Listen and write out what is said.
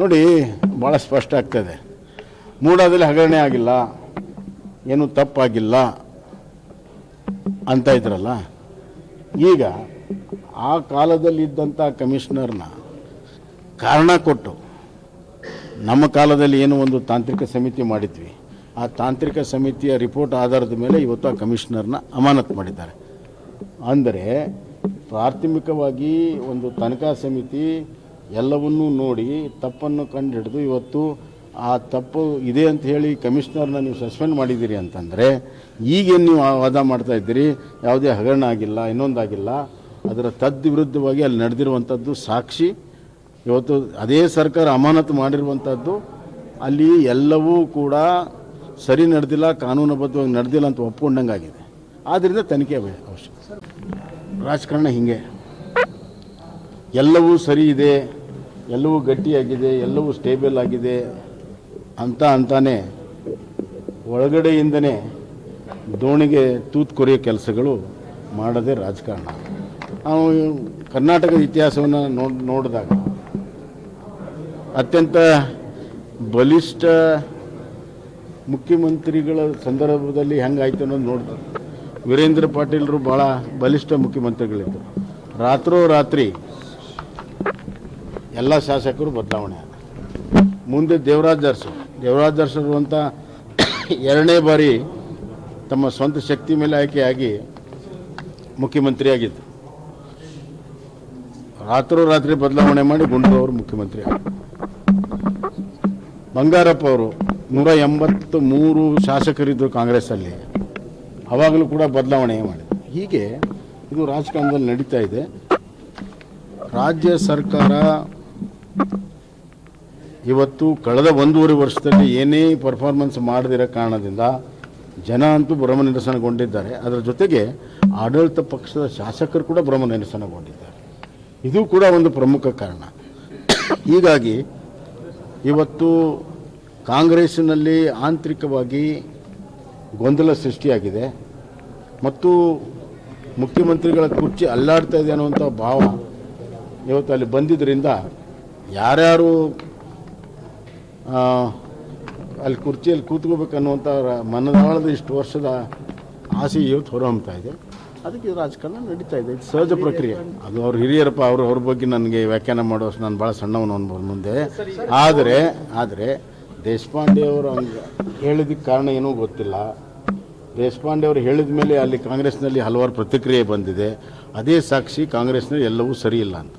ನೋಡಿ ಭಾಳ ಸ್ಪಷ್ಟ ಆಗ್ತದೆ. ಮೂಡಾದಲ್ಲಿ ಹಗರಣೆ ಆಗಿಲ್ಲ, ಏನು ತಪ್ಪಾಗಿಲ್ಲ ಅಂತ ಇದ್ರಲ್ಲ. ಈಗ ಆ ಕಾಲದಲ್ಲಿ ಇದ್ದಂಥ ಕಮಿಷನರ್ನ ಕಾರಣ ಕೊಟ್ಟು ನಮ್ಮ ಕಾಲದಲ್ಲಿ ಏನು ಒಂದು ತಾಂತ್ರಿಕ ಸಮಿತಿ ಮಾಡಿದ್ವಿ. ಆ ತಾಂತ್ರಿಕ ಸಮಿತಿಯ ರಿಪೋರ್ಟ್ ಆಧಾರದ ಮೇಲೆ ಇವತ್ತು ಆ ಕಮಿಷನರ್ನ ಅಮಾನತು ಮಾಡಿದ್ದಾರೆ. ಅಂದರೆ ಪ್ರಾಥಮಿಕವಾಗಿ ಒಂದು ತನಿಖಾ ಸಮಿತಿ ಎಲ್ಲವನ್ನೂ ನೋಡಿ ತಪ್ಪನ್ನು ಕಂಡುಹಿಡಿದು ಇವತ್ತು ಆ ತಪ್ಪು ಇದೆ ಅಂತ ಹೇಳಿ ಕಮಿಷನರ್ನ ನೀವು ಸಸ್ಪೆಂಡ್ ಮಾಡಿದ್ದೀರಿ ಅಂತಂದರೆ ಈಗೇನು ನೀವು ವಾದ ಮಾಡ್ತಾ ಇದ್ದೀರಿ? ಯಾವುದೇ ಹಗರಣ ಆಗಿಲ್ಲ, ಇನ್ನೊಂದಾಗಿಲ್ಲ. ಅದರ ತದ್ವಿರುದ್ಧವಾಗಿ ಅಲ್ಲಿ ನಡೆದಿರುವಂಥದ್ದು ಸಾಕ್ಷಿ. ಇವತ್ತು ಅದೇ ಸರ್ಕಾರ ಅಮಾನತು ಮಾಡಿರುವಂಥದ್ದು. ಅಲ್ಲಿ ಎಲ್ಲವೂ ಕೂಡ ಸರಿ ನಡೆದಿಲ್ಲ, ಕಾನೂನುಬದ್ಧವಾಗಿ ನಡೆದಿಲ್ಲ ಅಂತ ಒಪ್ಪಿಕೊಂಡಂಗಾಗಿದೆ ಆದ್ದರಿಂದ ತನಿಖೆ ಅವಶ್ಯಕ. ರಾಜಕಾರಣ ಹೀಗೆ. ಎಲ್ಲವೂ ಸರಿ ಇದೆ, ಎಲ್ಲವೂ ಗಟ್ಟಿಯಾಗಿದೆ, ಎಲ್ಲವೂ ಸ್ಟೇಬಲ್ ಆಗಿದೆ ಅಂತ ಅಂತಾನೆ ಒಳಗಡೆಯಿಂದನೇ ದೋಣಿಗೆ ತೂತು ಕೊರೆಯೋ ಕೆಲಸಗಳು ಮಾಡದೆ ರಾಜಕಾರಣ. ನಾವು ಕರ್ನಾಟಕದ ಇತಿಹಾಸವನ್ನು ನೋಡ್, ನೋಡಿದಾಗ ಅತ್ಯಂತ ಬಲಿಷ್ಠ ಮುಖ್ಯಮಂತ್ರಿಗಳ ಸಂದರ್ಭದಲ್ಲಿ ಹೆಂಗಾಯ್ತು ಅನ್ನೋದು ನೋಡಿದ್ರು ವೀರೇಂದ್ರ ಪಾಟೀಲರು ಭಾಳ ಬಲಿಷ್ಠ ಮುಖ್ಯಮಂತ್ರಿಗಳಿದ್ದರು ರಾತ್ರೋ ರಾತ್ರಿ ಎಲ್ಲ ಶಾಸಕರು ಬದಲಾವಣೆ ಮುಂದೆ ದೇವರಾಜ್ ಅರಸು. ದೇವರಾಜ್ ಅರಸರು ಅಂತ ಎರಡನೇ ಬಾರಿ ತಮ್ಮ ಸ್ವಂತ ಶಕ್ತಿ ಮೇಲೆ ಆಯ್ಕೆಯಾಗಿ ಮುಖ್ಯಮಂತ್ರಿಯಾಗಿದ್ದರು ರಾತ್ರೋ ರಾತ್ರಿ ಬದಲಾವಣೆ ಮಾಡಿ ಗುಂಡೂರವರು ಮುಖ್ಯಮಂತ್ರಿ ಬಂಗಾರಪ್ಪ ಅವರು ನೂರ ಎಂಬತ್ತು ಮೂರು ಶಾಸಕರಿದ್ದರು ಕಾಂಗ್ರೆಸ್ಸಲ್ಲಿ ಅವಾಗಲೂ ಕೂಡ ಬದಲಾವಣೆ ಮಾಡಿದ್ರು. ಹೀಗೆ ಇದು ರಾಜಕಾರಣದಲ್ಲಿ ನಡೀತಾ ಇದೆ. ರಾಜ್ಯ ಸರ್ಕಾರ ಇವತ್ತು ಕಳೆದ ಒಂದೂವರೆ ವರ್ಷದಲ್ಲಿ ಏನೇ ಪರ್ಫಾರ್ಮೆನ್ಸ್ ಮಾಡದಿರೋ ಕಾರಣದಿಂದ ಜನ ಅಂತೂ ಭ್ರಮ ನಿರಸನಗೊಂಡಿದ್ದಾರೆ ಅದರ ಜೊತೆಗೆ ಆಡಳಿತ ಪಕ್ಷದ ಶಾಸಕರು ಕೂಡ ಭ್ರಮ ನಿರಸನಗೊಂಡಿದ್ದಾರೆ ಇದು ಕೂಡ ಒಂದು ಪ್ರಮುಖ ಕಾರಣ. ಹೀಗಾಗಿ ಇವತ್ತು ಕಾಂಗ್ರೆಸ್ಸಿನಲ್ಲಿ ಆಂತರಿಕವಾಗಿ ಗೊಂದಲ ಸೃಷ್ಟಿಯಾಗಿದೆ. ಮತ್ತು ಮುಖ್ಯಮಂತ್ರಿಗಳ ಕುರ್ಚಿ ಅಲ್ಲಾಡ್ತಾ ಇದೆ ಅನ್ನುವಂಥ ಭಾವ ಇವತ್ತು ಅಲ್ಲಿ ಬಂದಿದ್ದರಿಂದ ಯಾರ್ಯಾರು ಅಲ್ಲಿ ಕುರ್ಚಿಯಲ್ಲಿ ಕೂತ್ಕೋಬೇಕನ್ನುವಂಥ ಮನದಾಳದ ಇಷ್ಟು ವರ್ಷದ ಆಸೆ ಇವತ್ತು ಹೊರಹೊಮ್ತಾ ಇದೆ. ಅದಕ್ಕೆ ರಾಜಕಾರಣ ನಡೀತಾ ಇದೆ. ಇದು ಸಹಜ ಪ್ರಕ್ರಿಯೆ. ಅದು ಅವ್ರ ಹಿರಿಯರಪ್ಪ, ಅವರು ಅವ್ರ ಬಗ್ಗೆ ನನಗೆ ವ್ಯಾಖ್ಯಾನ ಮಾಡೋಷ್ಟು ನಾನು ಭಾಳ ಸಣ್ಣವನು ಅನ್ಬೋದು ಮುಂದೆ. ಆದರೆ ಆದರೆ ದೇಶಪಾಂಡೆ ಅವರು ಹಂಗೆ ಹೇಳಿದಕ್ಕೆ ಕಾರಣ ಏನೂ ಗೊತ್ತಿಲ್ಲ. ದೇಶಪಾಂಡೆ ಅವರು ಹೇಳಿದ ಮೇಲೆ ಅಲ್ಲಿ ಕಾಂಗ್ರೆಸ್ನಲ್ಲಿ ಹಲವಾರು ಪ್ರತಿಕ್ರಿಯೆ ಬಂದಿದೆ. ಅದೇ ಸಾಕ್ಷಿ ಕಾಂಗ್ರೆಸ್ನಲ್ಲಿ ಎಲ್ಲವೂ ಸರಿ ಇಲ್ಲ ಅಂತ.